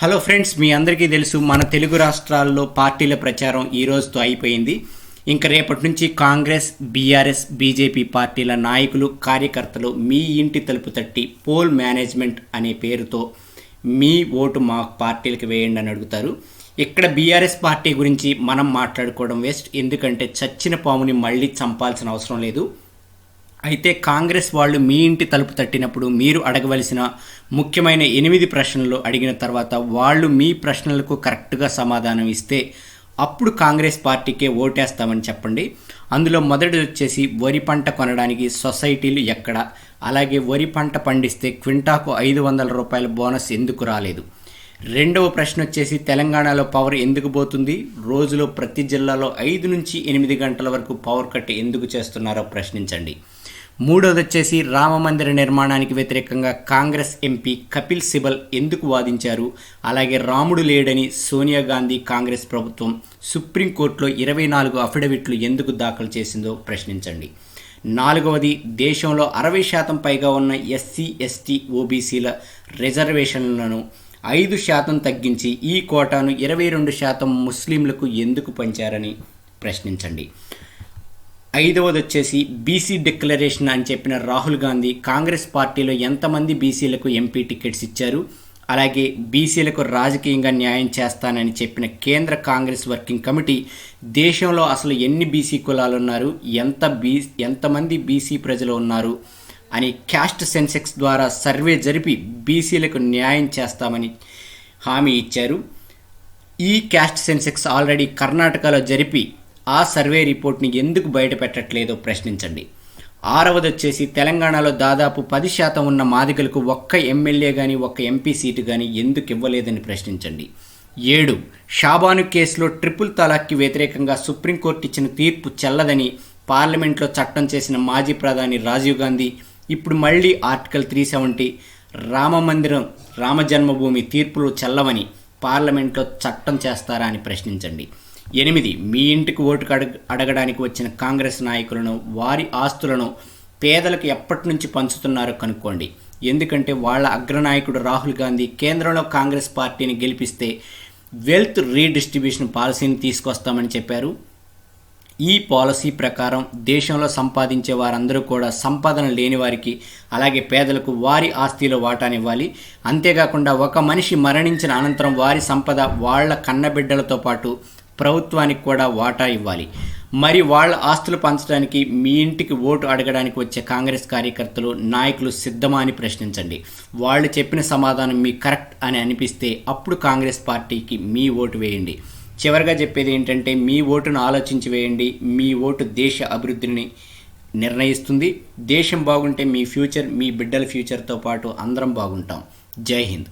Hello friends మీ అందరికీ తెలుసు మన తెలుగు రాష్ట్రాల్లో పార్టీల ప్రచారం ఈ రోజుతో అయిపోయింది. ఇంకా రేపటి నుంచి కాంగ్రెస్ బీఆర్ఎస్ బీజేపీ పార్టీల నాయకులు కార్యకర్తలు మీ ఇంటి తలుపు తట్టి పోల్ మేనేజ్మెంట్ అనే పేరుతో మీ ఓటు మా పార్టీలకు వేయండి అని అడుగుతారు. ఇక్కడ బీఆర్ఎస్ పార్టీ గురించి మనం మాట్లాడుకోవడం వేస్ట్ ఎందుకంటే చచ్చిన పాముని మళ్ళీ చంపాల్సిన అవసరం లేదు. అయితే కాంగ్రెస్ వాళ్ళు మీ ఇంటి తలుపు తట్టినప్పుడు మీరు అడగవలసిన ముఖ్యమైన ఎనిమిది ప్రశ్నలు అడిగిన తర్వాత వాళ్ళు మీ ప్రశ్నలకు కరెక్ట్గా సమాధానం ఇస్తే అప్పుడు కాంగ్రెస్ పార్టీకే ఓటేస్తామని చెప్పండి. అందులో మొదటిది వచ్చేసి వరి పంట కొనడానికి సొసైటీలు ఎక్కడ? అలాగే వరి పంట పండిస్తే క్వింటాకు ఐదు వందల రూపాయల బోనస్ ఎందుకు రాలేదు? రెండవ ప్రశ్న వచ్చేసి తెలంగాణలో పవర్ ఎందుకు పోతుంది? రోజులో ప్రతి జిల్లాలో ఐదు నుంచి ఎనిమిది గంటల వరకు పవర్ కట్ ఎందుకు చేస్తున్నారో ప్రశ్నించండి. మూడోది వచ్చేసి రామ మందిర నిర్మాణానికి వ్యతిరేకంగా కాంగ్రెస్ ఎంపీ కపిల్ సిబల్ ఎందుకు వాదించారు? అలాగే రాముడు లేడని సోనియా గాంధీ కాంగ్రెస్ ప్రభుత్వం సుప్రీంకోర్టులో ఇరవై నాలుగు అఫిడవిట్లు ఎందుకు దాఖలు చేసిందో ప్రశ్నించండి. నాలుగవది దేశంలో అరవై శాతం పైగా ఉన్న ఎస్సీ ఎస్టీ ఓబీసీల రిజర్వేషన్లను ఐదు శాతం తగ్గించి ఈ కోటాను ఇరవై రెండు శాతం ముస్లింలకు ఎందుకు పంచారని ప్రశ్నించండి. ఐదవది వచ్చేసి బీసీ డిక్లరేషన్ అని చెప్పిన రాహుల్ గాంధీ కాంగ్రెస్ పార్టీలో ఎంతమంది బీసీలకు ఎంపీ టికెట్స్ ఇచ్చారు? అలాగే బీసీలకు రాజకీయంగా న్యాయం చేస్తానని చెప్పిన కేంద్ర కాంగ్రెస్ వర్కింగ్ కమిటీ దేశంలో అసలు ఎన్ని బీసీ కులాలు ఉన్నారు ఎంత బీ ఎంతమంది బీసీ ప్రజలు ఉన్నారు? అని క్యాస్ట్ సెన్సెక్స్ ద్వారా సర్వే జరిపి బీసీలకు న్యాయం చేస్తామని హామీ ఇచ్చారు. ఈ క్యాస్ట్ సెన్సెక్స్ ఆల్రెడీ కర్ణాటకలో జరిపి ఆ సర్వే రిపోర్ట్ని ఎందుకు బయట పెట్టట్లేదో ప్రశ్నించండి. ఆరవది వచ్చేసి తెలంగాణలో దాదాపు పది శాతం ఉన్న మాదిగలకు ఒక్క ఎమ్మెల్యే కానీ ఒక్క ఎంపీ సీటు కానీ ఎందుకు ఇవ్వలేదని ప్రశ్నించండి. ఏడు షాబాను కేసులో ట్రిపుల్ తలాక్కి వ్యతిరేకంగా సుప్రీంకోర్టు ఇచ్చిన తీర్పు చెల్లదని పార్లమెంట్లో చట్టం చేసిన మాజీ ప్రధాని రాజీవ్ గాంధీ ఇప్పుడు మళ్ళీ ఆర్టికల్ త్రీ సెవెంటీ రామమందిరం రామజన్మభూమి తీర్పులు చెల్లవని పార్లమెంట్లో చట్టం చేస్తారా అని ప్రశ్నించండి. ఎనిమిది. మీ ఇంటికి ఓటుకు అడగ అడగడానికి వచ్చిన కాంగ్రెస్ నాయకులను వారి ఆస్తులను పేదలకు ఎప్పటి నుంచి పంచుతున్నారో కనుక్కోండి. ఎందుకంటే వాళ్ళ అగ్రనాయకుడు రాహుల్ గాంధీ కేంద్రంలో కాంగ్రెస్ పార్టీని గెలిపిస్తే వెల్త్ రీడిస్ట్రిబ్యూషన్ పాలసీని తీసుకొస్తామని చెప్పారు. ఈ పాలసీ ప్రకారం దేశంలో సంపాదించే వారందరూ కూడా సంపాదన లేని వారికి అలాగే పేదలకు వారి ఆస్తిలో వాటానివ్వాలి. అంతేకాకుండా ఒక మనిషి మరణించిన అనంతరం వారి సంపద వాళ్ళ కన్నబిడ్డలతో పాటు ప్రభుత్వానికి కూడా వాటా ఇవ్వాలి. మరి వాళ్ళ ఆస్తులు పంచడానికి మీ ఇంటికి ఓటు అడగడానికి వచ్చే కాంగ్రెస్ కార్యకర్తలు నాయకులు సిద్ధమా అని ప్రశ్నించండి. వాళ్ళు చెప్పిన సమాధానం మీ కరెక్ట్ అని అనిపిస్తే అప్పుడు కాంగ్రెస్ పార్టీకి మీ ఓటు వేయండి. చివరిగా చెప్పేది ఏంటంటే మీ ఓటును ఆలోచించి వేయండి. మీ ఓటు దేశ అభివృద్ధిని నిర్ణయిస్తుంది. దేశం బాగుంటే మీ ఫ్యూచర్ మీ బిడ్డల ఫ్యూచర్తో పాటు అందరం బాగుంటాం. జై హింద్.